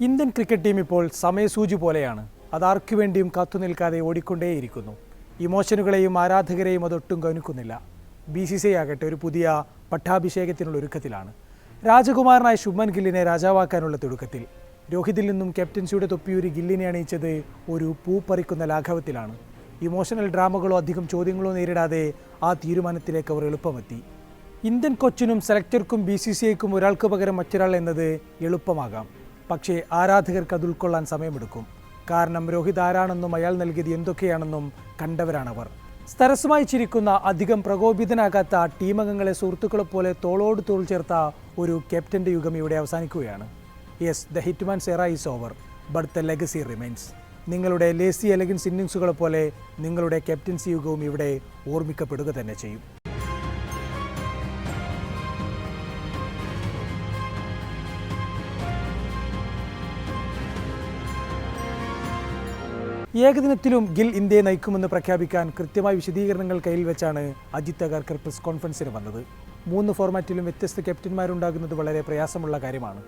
Indian cricket team ഇപ്പോൾ സമയസൂചി പോലെയാണ്. അതാർക്കു വേണ്ടിയും കാത്തുനിൽക്കാതെ ഓടിക്കൊണ്ടേയിരിക്കുന്നു. ഇമോഷനുകളെയും ആരാധകരെയും അതൊട്ടും കനുക്കുന്നില്ല. ബി സി സി ആകട്ടെ ഒരു പുതിയ പട്ടാഭിഷേകത്തിനുള്ള ഒരുക്കത്തിലാണ്. രാജകുമാരനായ ശുഭ്മൻ ഗില്ലിനെ രാജാവാക്കാനുള്ള തിടുക്കത്തിൽ. രോഹിതിൽ നിന്നും ക്യാപ്റ്റൻസിയുടെ തൊപ്പിയൂരി ഗില്ലിനെ അണിയിച്ചത് ഒരു പൂ പറിക്കുന്ന ലാഘവത്തിലാണ് ഇമോഷണൽ ഡ്രാമകളോ അധികം ചോദ്യങ്ങളോ നേരിടാതെ ആ തീരുമാനത്തിലേക്ക് അവർ എളുപ്പമെത്തി. ഇന്ത്യൻ കൊച്ചിനും സെലക്ടർക്കും ബി സി സി ഐക്കും ഒരാൾക്ക് പകരം മറ്റൊരാൾ എന്നത് എളുപ്പമാകാം. പക്ഷേ ആരാധകർക്ക് അത് ഉൾക്കൊള്ളാൻ സമയമെടുക്കും. കാരണം രോഹിത് ആരാണെന്നും അയാൾ നൽകിയത് എന്തൊക്കെയാണെന്നും കണ്ടവരാണവർ. സ്ഥരസുമായി ചിരിക്കുന്ന അധികം പ്രകോപിതനാകാത്ത ടീമംഗങ്ങളെ സുഹൃത്തുക്കളെ പോലെ തോളോട് തോൾ ചേർത്ത ഒരു ക്യാപ്റ്റന്റെ യുഗം ഇവിടെ അവസാനിക്കുകയാണ്. Yes the hitman era is over but the legacy remains. നിങ്ങളുടെ ലേസി എലഗൻസ് ഇന്നിങ്സുകളെ പോലെ നിങ്ങളുടെ ക്യാപ്റ്റൻസി യുഗവും ഇവിടെ ഓർമ്മിക്കപ്പെടുക തന്നെ ചെയ്യും. ഏകദിനത്തിലും ഗിൽ ഇന്ത്യയെ നയിക്കുമെന്ന് പ്രഖ്യാപിക്കാൻ കൃത്യമായ വിശദീകരണങ്ങൾ കയ്യിൽ വെച്ചാണ് അജിത് അഗർക്കർ പ്രസ് കോൺഫറൻസിന് വന്നത്. മൂന്ന് ഫോർമാറ്റിലും വ്യത്യസ്ത ക്യാപ്റ്റന്മാരുണ്ടാകുന്നത് വളരെ പ്രയാസമുള്ള കാര്യമാണ്.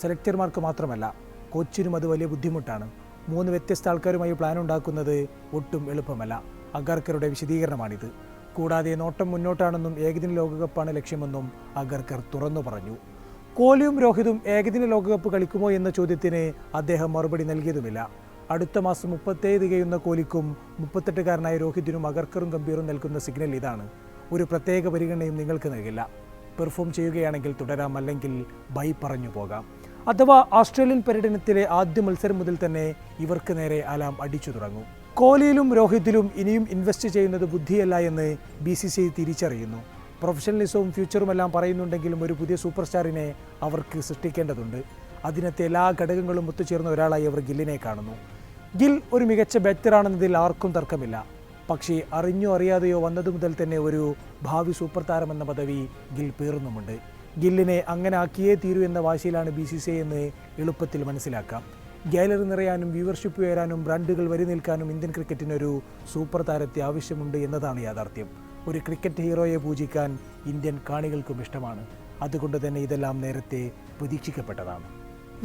സെലക്ടർമാർക്ക് മാത്രമല്ല കോച്ചിനും അത് വലിയ ബുദ്ധിമുട്ടാണ്. മൂന്ന് വ്യത്യസ്ത ആൾക്കാരുമായി പ്ലാൻ ഉണ്ടാക്കുന്നത് ഒട്ടും എളുപ്പമല്ല. അഗർക്കറുടെ വിശദീകരണമാണിത്. കൂടാതെ നോട്ടം മുന്നോട്ടാണെന്നും ഏകദിന ലോകകപ്പാണ് ലക്ഷ്യമെന്നും അഗർക്കർ തുറന്നു പറഞ്ഞു. കോഹ്ലിയും രോഹിതും ഏകദിന ലോകകപ്പ് കളിക്കുമോ എന്ന ചോദ്യത്തിന് അദ്ദേഹം മറുപടി നൽകിയതുമില്ല. അടുത്ത മാസം മുപ്പത്തേഴ് തികയുന്ന കോലിക്കും മുപ്പത്തെട്ടുകാരനായ രോഹിതിനും അഗർക്കറും ഗംഭീറും നൽകുന്ന സിഗ്നൽ ഇതാണ്. ഒരു പ്രത്യേക പരിഗണനയും നിങ്ങൾക്ക് നൽകില്ല. പെർഫോം ചെയ്യുകയാണെങ്കിൽ തുടരാം അല്ലെങ്കിൽ ബൈ പറഞ്ഞു പോകാം. അഥവാ ഓസ്ട്രേലിയൻ പര്യടനത്തിലെ ആദ്യ മത്സരം മുതൽ തന്നെ ഇവർക്ക് നേരെ അലാം അടിച്ചു തുടങ്ങും. കോഹ്ലിയിലും രോഹിത്തിലും ഇനിയും ഇൻവെസ്റ്റ് ചെയ്യുന്നത് ബുദ്ധിയല്ല എന്ന് ബി സി സി തിരിച്ചറിയുന്നു. പ്രൊഫഷണലിസവും ഫ്യൂച്ചറുമെല്ലാം പറയുന്നുണ്ടെങ്കിലും ഒരു പുതിയ സൂപ്പർ സ്റ്റാറിനെ അവർക്ക് സൃഷ്ടിക്കേണ്ടതുണ്ട്. അതിനത്തെ എല്ലാ ഘടകങ്ങളും ഒത്തുചേർന്ന ഒരാളായി അവർ ഗില്ലിനെ കാണുന്നു. ഗിൽ ഒരു മികച്ച ബാറ്ററാണെന്നതിൽ ആർക്കും തർക്കമില്ല. പക്ഷേ അറിഞ്ഞോ അറിയാതെയോ വന്നതു മുതൽ തന്നെ ഒരു ഭാവി സൂപ്പർ താരമെന്ന പദവി ഗിൽ പേറുന്നുമുണ്ട്. ഗില്ലിനെ അങ്ങനെ ആക്കിയേ തീരൂ എന്ന വാശിയിലാണ് ബി സി സി എന്ന് എളുപ്പത്തിൽ മനസ്സിലാക്കാം. ഗാലറി നിറയാനും വ്യൂവർഷിപ്പ് ഉയരാനും ബ്രാൻഡുകൾ വരി നിൽക്കാനും ഇന്ത്യൻ ക്രിക്കറ്റിനൊരു സൂപ്പർ താരത്തെ ആവശ്യമുണ്ട് എന്നതാണ് യാഥാർത്ഥ്യം. ഒരു ക്രിക്കറ്റ് ഹീറോയെ പൂജിക്കാൻ ഇന്ത്യൻ കാണികൾക്കും ഇഷ്ടമാണ്. അതുകൊണ്ട് തന്നെ ഇതെല്ലാം നേരത്തെ പ്രതീക്ഷിക്കപ്പെട്ടതാണ്.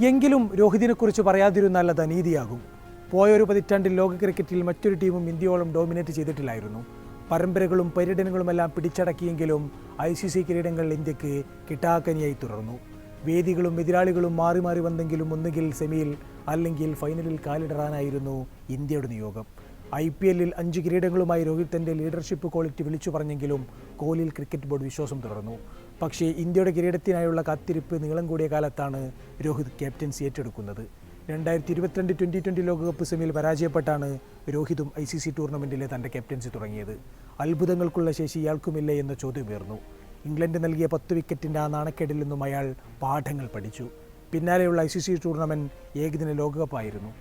എങ്കിലും രോഹിതിനെക്കുറിച്ച് പറയാതിരുന്നാൽ അത് അനീതിയാകും. പോയൊരു പതിറ്റാണ്ടിൽ ലോക ക്രിക്കറ്റിൽ മറ്റൊരു ടീമും ഇന്ത്യയോളം ഡോമിനേറ്റ് ചെയ്തിട്ടില്ലായിരുന്നു. പരമ്പരകളും പര്യടനങ്ങളുമെല്ലാം പിടിച്ചടക്കിയെങ്കിലും ഐ സി സി കിരീടങ്ങൾ ഇന്ത്യയ്ക്ക് കിട്ടാക്കനിയായി തുടർന്നു. വേദികളും എതിരാളികളും മാറി മാറി വന്നെങ്കിലും ഒന്നുകിൽ സെമിയിൽ അല്ലെങ്കിൽ ഫൈനലിൽ കാലിടറാനായിരുന്നു ഇന്ത്യയുടെ നിയോഗം. ഐ പി എല്ലിൽ അഞ്ച് കിരീടങ്ങളുമായി രോഹിത് തന്റെ ലീഡർഷിപ്പ് ക്വാളിറ്റി വിളിച്ചു പറഞ്ഞെങ്കിലും കോഹ്ലിയിൽ ക്രിക്കറ്റ് ബോർഡ് വിശ്വാസം തുടർന്നു. പക്ഷേ ഇന്ത്യയുടെ കിരീടത്തിനായുള്ള കാത്തിരിപ്പ് നീളം കൂടിയ കാലത്താണ് രോഹിത് ക്യാപ്റ്റൻസി ഏറ്റെടുക്കുന്നത്. രണ്ടായിരത്തി ഇരുപത്തിരണ്ട് ട്വന്റി ട്വന്റി ലോകകപ്പ് സെമിയിൽ പരാജയപ്പെട്ടാണ് രോഹിതും ഐ സി സി ടൂർണമെന്റിലെ തന്റെ ക്യാപ്റ്റൻസി തുടങ്ങിയത്. അത്ഭുതങ്ങൾക്കുള്ള ശേഷി ഇയാൾക്കുമില്ലേ എന്ന ചോദ്യം ഉയർന്നു. ഇംഗ്ലണ്ട് നൽകിയ പത്ത് വിക്കറ്റിന്റെ ആ നാണക്കേടിൽ നിന്നും അയാൾ പാഠങ്ങൾ പഠിച്ചു. പിന്നാലെയുള്ള ഐ സി സി ടൂർണമെന്റ് ഏകദിന ലോകകപ്പായിരുന്നു.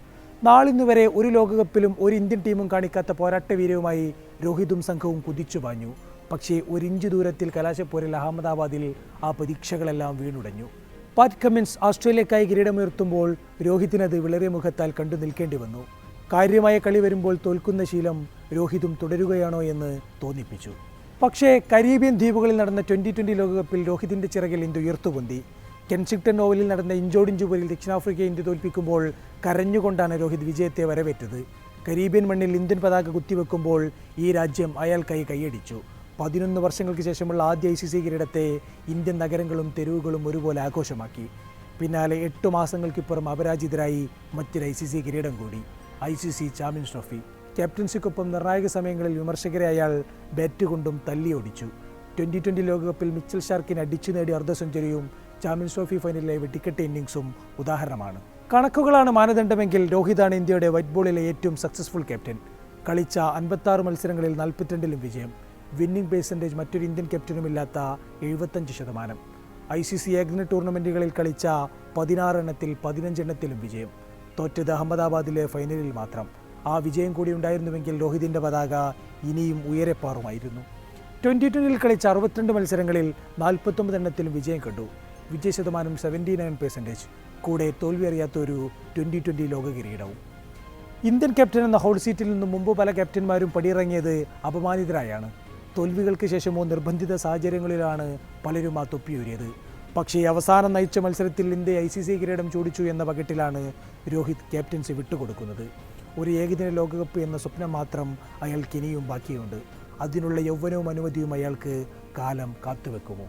നാളിന്നു വരെ ഒരു ലോകകപ്പിലും ഒരു ഇന്ത്യൻ ടീമും കാണിക്കാത്ത പോരാട്ട വീരവുമായി രോഹിതും സംഘവും കുതിച്ചു പാഞ്ഞു. പക്ഷേ ഒരിഞ്ച് ദൂരത്തിൽ കലാശപ്പോരിൽ അഹമ്മദാബാദിൽ ആ പ്രതീക്ഷകളെല്ലാം വീണുടഞ്ഞു. പാറ്റ് കമ്മിൻസ് ഓസ്ട്രേലിയക്കായി കിരീടമുയർത്തുമ്പോൾ രോഹിത്തിനത് വിളറിയ മുഖത്താൽ കണ്ടു നിൽക്കേണ്ടി വന്നു. കാര്യമായ കളി വരുമ്പോൾ തോൽക്കുന്ന ശീലം രോഹിതും തുടരുകയാണോ എന്ന് തോന്നിപ്പിച്ചു. പക്ഷേ കരീബിയൻ ദ്വീപുകളിൽ നടന്ന ട്വന്റി ട്വന്റി ലോകകപ്പിൽ രോഹിതിന്റെ ചിറകിൽ ഇന്ത്യ ഉയർത്തുപൊന്തി. കെൻസിങ്ടൺ ഓവലിൽ നടന്ന ഇഞ്ചോടിഞ്ചു പോരിൽ ദക്ഷിണാഫ്രിക്കയെ ഇന്ത്യ തോൽപ്പിക്കുമ്പോൾ കരഞ്ഞുകൊണ്ടാണ് രോഹിത് വിജയത്തെ വരവേറ്റത്. കരീബിയൻ മണ്ണിൽ ഇന്ത്യൻ പതാക കുത്തിവെക്കുമ്പോൾ ഈ രാജ്യം അയാൾക്കായി കൈയടിച്ചു. പതിനൊന്ന് വർഷങ്ങൾക്ക് ശേഷമുള്ള ആദ്യ ഐ സി സി കിരീടത്തെ ഇന്ത്യൻ നഗരങ്ങളും തെരുവുകളും ഒരുപോലെ ആഘോഷമാക്കി. പിന്നാലെ എട്ട് മാസങ്ങൾക്കിപ്പുറം അപരാജിതരായി മറ്റൊരു ഐ സി സി കിരീടം കൂടി I C C champions trophy. ക്യാപ്റ്റൻസിക്കൊപ്പം നിർണായക സമയങ്ങളിൽ വിമർശകരെ അയാൾ ബാറ്റ് കൊണ്ടും തല്ലിയൊടിച്ചു ട്വന്റി ട്വന്റി ലോകകപ്പിൽ മിച്ചൽ ഷാർക്കിന് അടിച്ചു നേടിയ അർദ്ധ സെഞ്ചുറിയും ചാമ്പ്യൻസ് ട്രോഫി ഫൈനലിലെ വെട്ടിക്കെട്ട് ഇന്നിങ്സും ഉദാഹരണമാണ്. കണക്കുകളാണ് മാനദണ്ഡമെങ്കിൽ രോഹിതാണ് ഇന്ത്യയുടെ വൈറ്റ് ബോളിലെ ഏറ്റവും സക്സസ്ഫുൾ ക്യാപ്റ്റൻ. കളിച്ച അൻപത്താറ് മത്സരങ്ങളിൽ നാൽപ്പത്തിരണ്ടിലും വിജയം. വിന്നിംഗ് പേഴ്സന്റേജ് മറ്റൊരു ഇന്ത്യൻ ക്യാപ്റ്റനുമില്ലാത്ത എഴുപത്തഞ്ച് ശതമാനം. ഐ സി സി ഏകദിന ടൂർണമെന്റുകളിൽ കളിച്ച പതിനാറെണ്ണത്തിൽ പതിനഞ്ചെണ്ണത്തിലും വിജയം. തോറ്റത് അഹമ്മദാബാദിലെ ഫൈനലിൽ മാത്രം. ആ വിജയം കൂടി ഉണ്ടായിരുന്നുവെങ്കിൽ രോഹിതിന്റെ പതാക ഇനിയും ഉയരെപ്പാറുമായിരുന്നു. ട്വന്റി ട്വന്റിയിൽ കളിച്ച അറുപത്തിരണ്ട് മത്സരങ്ങളിൽ നാൽപ്പത്തൊമ്പത് എണ്ണത്തിലും വിജയം കണ്ടു. വിജയ ശതമാനം സെവന്റി നയൻ പെർസെന്റേജ് കൂടെ തോൽവി അറിയാത്ത ഒരു ട്വന്റി ട്വന്റി ലോക കിരീടവും ഇന്ത്യൻ ക്യാപ്റ്റൻ എന്ന ഹോൾ സീറ്റിൽ നിന്നും മുമ്പ് പല ക്യാപ്റ്റന്മാരും പടിയിറങ്ങിയത് അപമാനിതരായാണ്. തോൽവികൾക്ക് ശേഷമോ നിർബന്ധിത സാഹചര്യങ്ങളിലാണ് പലരും ആ തൊപ്പിയൂരിയത്. പക്ഷേ അവസാനം നയിച്ച മത്സരത്തിൽ ഇന്ത്യ ഐ സി സി കിരീടം ചൂടിച്ചു എന്ന പകട്ടിലാണ് രോഹിത് ക്യാപ്റ്റൻസി വിട്ടുകൊടുക്കുന്നത്. ഒരു ഏകദിന ലോകകപ്പ് എന്ന സ്വപ്നം മാത്രം അയാൾക്ക് ഇനിയും ബാക്കിയുണ്ട്. അതിനുള്ള യൗവനവും അനുമതിയും അയാൾക്ക് കാലം കാത്തുവെക്കുമോ?